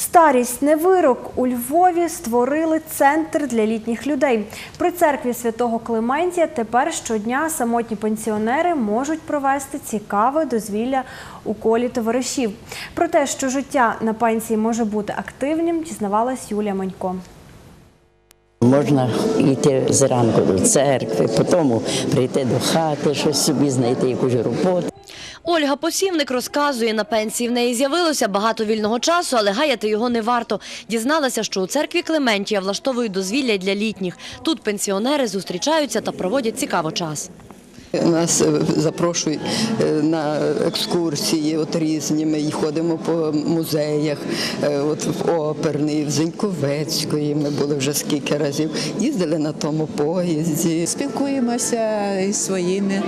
Старість не вирок. У Львові створили центр для літніх людей. При церкві святого Клементія тепер щодня самотні пенсіонери можуть провести цікаве дозвілля у колі товаришів. Про те, що життя на пенсії може бути активним, дізнавалась Юлія Манько. Можна йти зранку до церкви, потім прийти до хати, щось собі знайти, якусь роботу. Ольга Посівник розказує, на пенсії в неї з'явилося багато вільного часу, але гаяти його не варто. Дізналася, що у церкві Клементія влаштовують дозвілля для літніх. Тут пенсіонери зустрічаються та проводять цікаво час. Нас е, запрошують е, на екскурсії от різні. Ми ходимо по музеях, е, от в оперний, в Зеньковецької. Ми були вже скільки разів. Їздили на тому поїзді. Спілкуємося із своїми.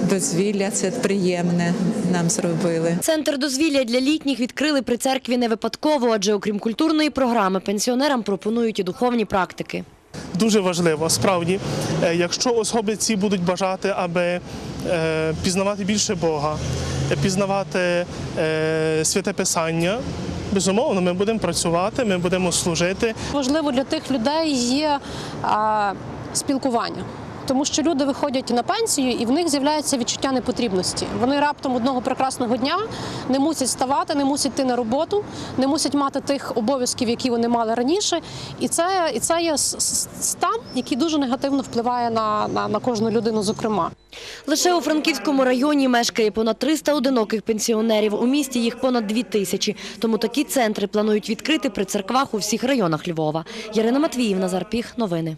Дозвілля це приємне нам зробили. Центр дозвілля для літніх відкрили при церкві не випадково, адже окрім культурної програми пенсіонерам пропонують і духовні практики. дуже важливо. Справді, Е, якщо особи ці будуть бажати, аби е, пізнавати більше Бога, е, пізнавати святе Писання. Безумовно, ми будемо працювати, ми будемо служити. Важливо для тих людей є спілкування. Тому що люди виходять на пенсію і в них з'являється відчуття непотрібності. Вони раптом одного прекрасного дня не мусять ставати, не мусять йти на роботу, не мусять мати тих обов'язків, які вони мали раніше. І це, і це є стан, який дуже негативно впливає на, на, на кожну людину, зокрема. Лише у Франківському районі мешкає понад 300 одиноких пенсіонерів. У місті їх понад 2 тисячі. Тому такі центри планують відкрити при церквах у всіх районах Львова. Ярина Матвіїв, Назар Піх. Новини.